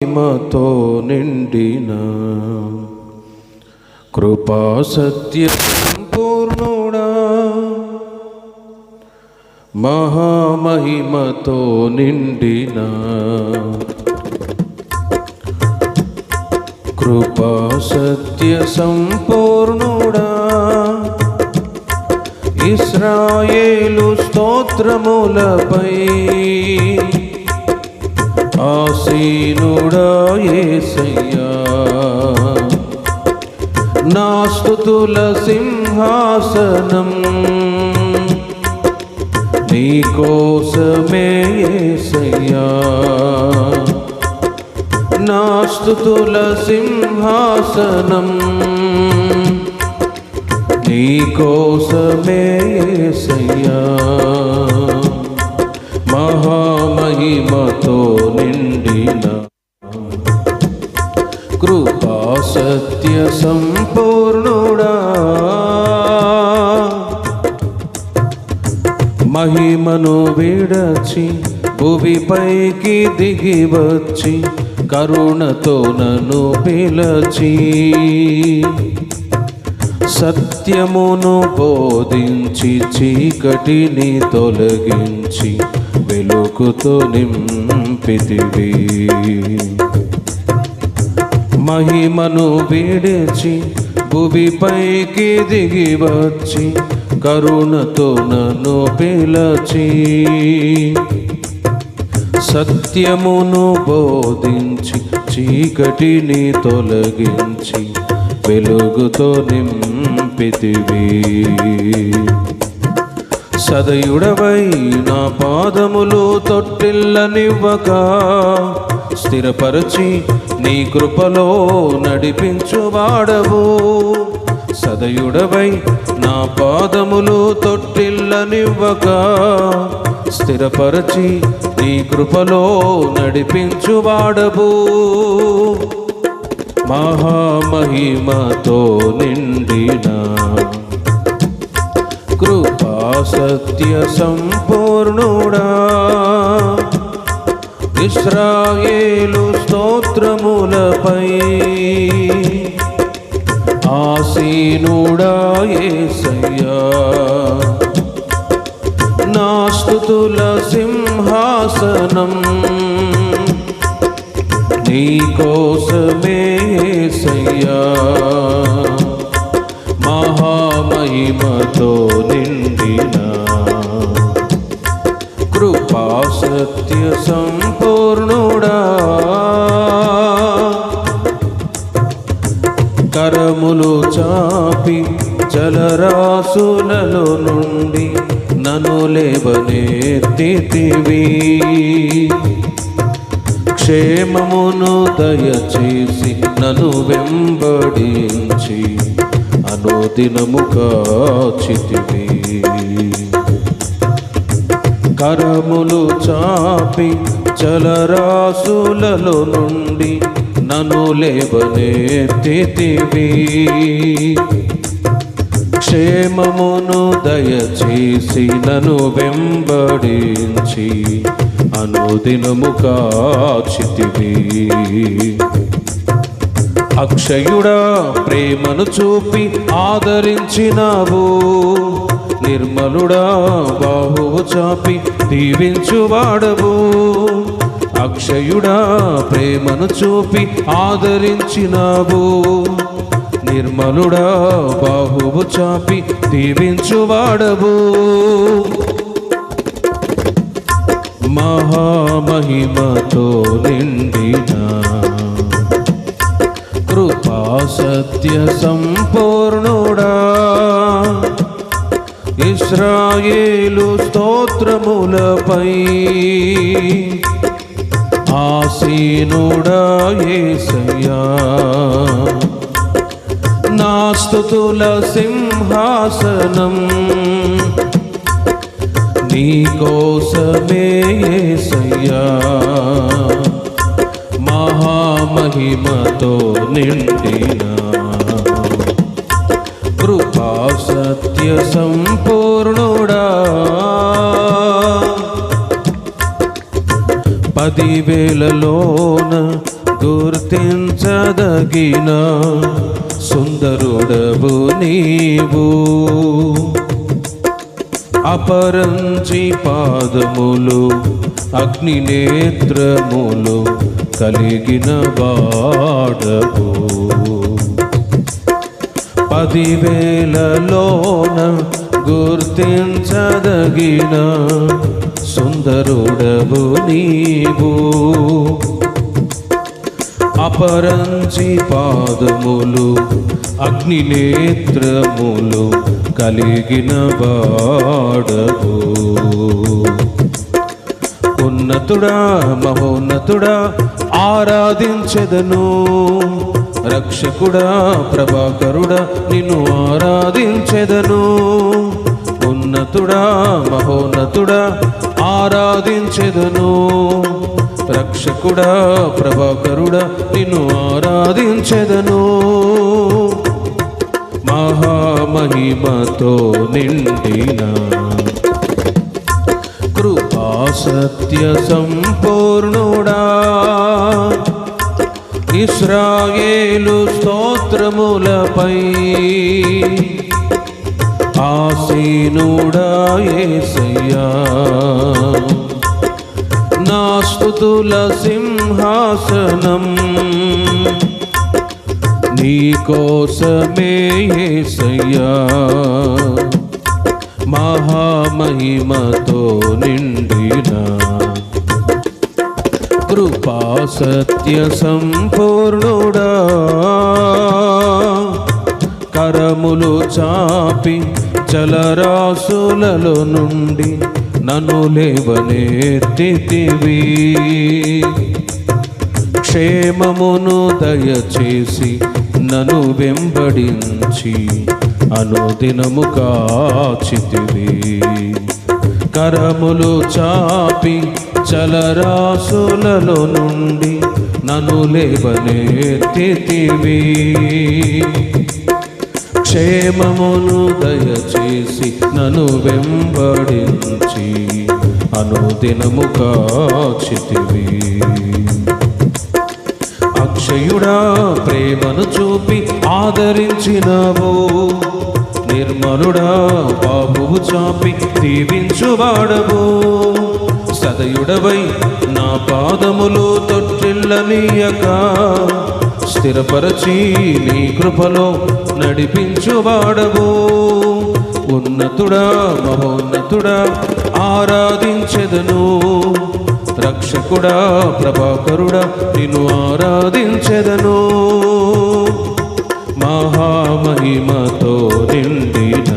మహిమతో నిండిన కృపా సత్య సంపూర్ణుడా. మహామహిమతో నిండిన కృపా సత్య సంపూర్ణుడా. ఇస్రాయేలు స్తోత్రములపై ఆసీనుడా నా స్తుతుల సింహాసనం నీ కోసమే యేసయ్యా నా స్తుతుల సింహాసనం నీ కోసమే యేసయ్యా మహామహిమతో సత్య సంపూర్ణుడా మహిమను విడచి భువిపైకి దిగి వచ్చి కరుణతో నన్ను పిలచి. సత్యమును బోధించి చీకటిని తొలగించి వెలుగుతో నింపితివి. మహిమను విడిచి భువిపైకి దిగి వచ్చి కరుణతో నన్ను పిలచి సత్యమును బోధించి చీకటిని తొలగించి వెలుగుతో నింపితివి. సదయుడవై నా పాదములు తొట్టిల్లనివ్వక స్థిరపరచి నీ కృపలో నడిపించువాడవు సదయుడవై నా పాదములు తొట్టిల్లనివ్వక స్థిరపరచి నీ కృపలో నడిపించువాడవు మహామహిమతో నిండిన కృపా సత్య సంపూర్ణుడా. ఇస్రాయేలు స్తోత్రములపై. ఆసీనుడా యేసయ్యా నా సింహాసనం నీ కోసమే యేసయ్యా మహామహిమతో నిండిన కృపా సత్య సంపూర్ణుడా నన్ను క్షేమమును దయచేసి నన్ను వెంబడించి అనుదినము కాచితివి. కరములు చాపి చలరాసులలో నుండి నన్ను లేవనెత్తితివి. క్షేమమును దయచేసి నన్ను వెంబడించి అనుదినము కాచితివి. అక్షయుడా ప్రేమను చూపి ఆదరించినావు. నిర్మలుడా బాహువు చాపి దీవించువాడవు అక్షయుడా ప్రేమను చూపి ఆదరించినావు. నిర్మలుడా బాహువు చాపి దీవించువాడవు. మహామహిమతో నిండిన కృపా సత్య సంపూర్ణుడా. ఇస్రాయేలు స్తోత్రములపై ఆసీనుడా ఏసయ్యా. నా సింహాసనం. నీకోసమే సయ్యా మహామహిమతో నిండిన కృపా సత్య సంపూర్ణుడా. పదివేలలోన గుర్తించదగిన సుందరుడవు నీవు. అపరంచి పాదములు అగ్ని నేత్రములు కలిగిన వాడవు. పదివేలలోన గుర్తించదగిన సుందరుడవు నీవు. అపరంచి పాదములు అగ్నినేత్రములు కలిగిన వాడవు. ఉన్నతుడా మహోన్నతుడా ఆరాధించెదను. రక్షకుడా ప్రభాకరుడా నిన్ను ఆరాధించెదను. ఉన్నతుడా మహోన్నతుడా ఆరాధించెదను. రక్షకుడా ప్రభాకరుడా నిన్ను ఆరాధించెదను. మహామహిమతో నిండిన కృపా సత్య సంపూర్ణుడా. ఇస్రాయేలు స్తోత్రములపై ఆసీనుడా ఏసయ్యా. స్తుతుల సింహాసనం. నీ కోసమే మహామహిమతో నిండిన కృపా సత్య సంపూర్ణుడా. కరములు చాపి చలరాసులలో నుండి నన్ను లేవనెత్తితివి. క్షేమమును దయచేసి నన్ను వెంబడించి అనుదినము కాచితివి. కరములు చాపి చలరాసులలో నుండి నన్ను లేవనెత్తితివి. క్షేమమును దయచేసి నన్ను వెంబడించి అనుదినము కాచితివి. అక్షయుడా ప్రేమను చూపి ఆదరించినవు. నిర్మలుడా బాబువు చాపి దీవించువాడవు. సదయుడవై నా పాదములు తొట్టిల్లనీయక. స్థిరపరచి నీ కృపలో నడిపించువాడవు. ఉన్నతుడా మహోన్నతుడా ఆరాధించెదను. రక్షకుడా ప్రభాకరుడా నిన్ను ఆరాధించెదను. మహామహిమతో నిండిన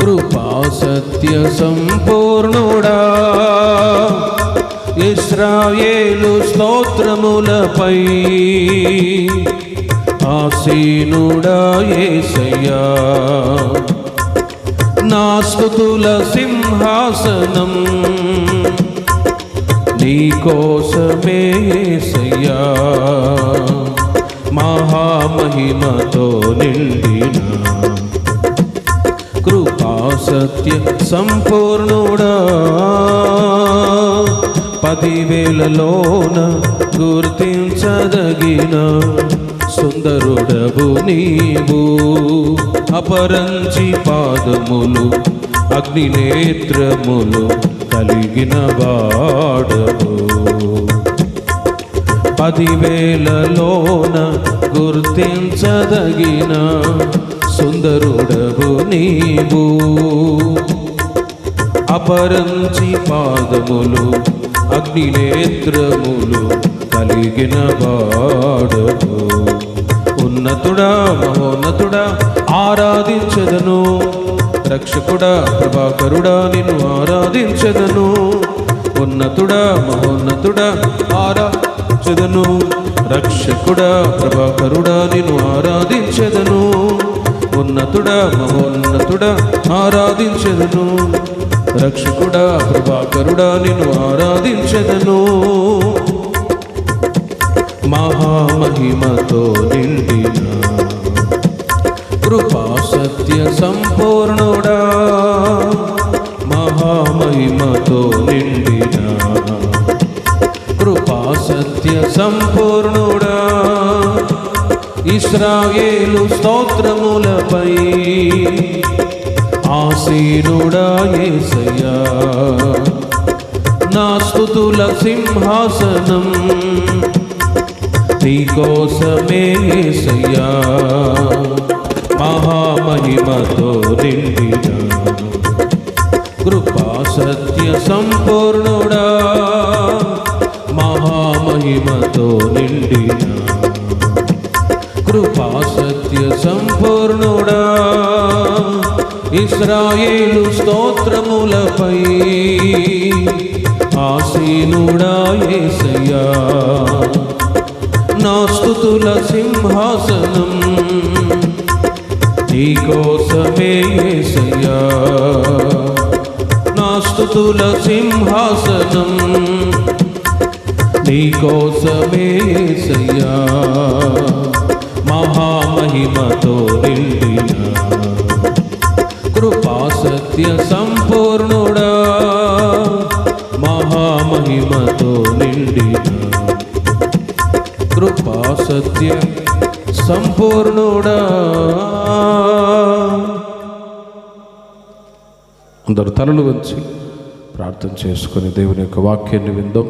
కృపా సత్య సంపూర్ణుడా. ఇస్రాయేలు స్తోత్రములపై ఆసీనుడా ఏసయ్యా. నా స్తుతుల సింహాసనం నీ కోసమే యేసయ్యా మహామహిమతో నిండిన కృపా సత్య సంపూర్ణుడా. పదివేలలోన గుర్తించదగిన సుందరుడవు నీవు. అపరంచి పాదములు అగ్ని నేత్రములు కలిగిన వాడవు. పదివేలలోన గుర్తించదగిన సుందరుడవు నీవు. అపరంచి పాదములు అగ్ని నేత్రములు కలిగిన వాడవు. ఉన్నతుడా మహోన్నతుడా ఆరాధించదను. రక్షకుడా ప్రభాకరుడా నిన్ను ఆరాధించదను. ఉన్నతుడా మహోన్నతుడా ఆరాధించదను. రక్షకుడా ప్రభాకరుడా నిన్ను ఆరాధించదను. ఉన్నతుడా మహోన్నతుడా ఆరాధించదను. రక్షకుడా ప్రభాకరుడా నిన్ను ఆరాధించదను. మహామహిమతో నిండిన కృపా సత్య సంపూర్ణుడా మహామహిమతో నిండిన కృపా సత్య సంపూర్ణుడా. ఇస్రాయేలు స్తోత్రములపై ఆసీనుడా యేసయ్యా నా స్తుతుల సింహాసనం నీకోసమే యేసయ్యా మహామహిమతో నిండిన కృపా సత్య సంపూర్ణుడా. ఇస్రాయేలు స్తోత్రములపై. ఆసీనుడా యేసయ్యా నా స్తుతుల సింహాసనం. నీకోసమే యేసయ్యా నా స్తుతుల సింహాసనం. నీకోసమే యేసయ్యా మహామహిమతో నిండిన సత్య సంపూర్ణుడా మహామహిమతో నిండిన. కృపా సత్య సంపూర్ణుడా. అందరు తలలు వచ్చి ప్రార్థన చేసుకుని దేవుని యొక్క వాక్యాన్ని విందాం.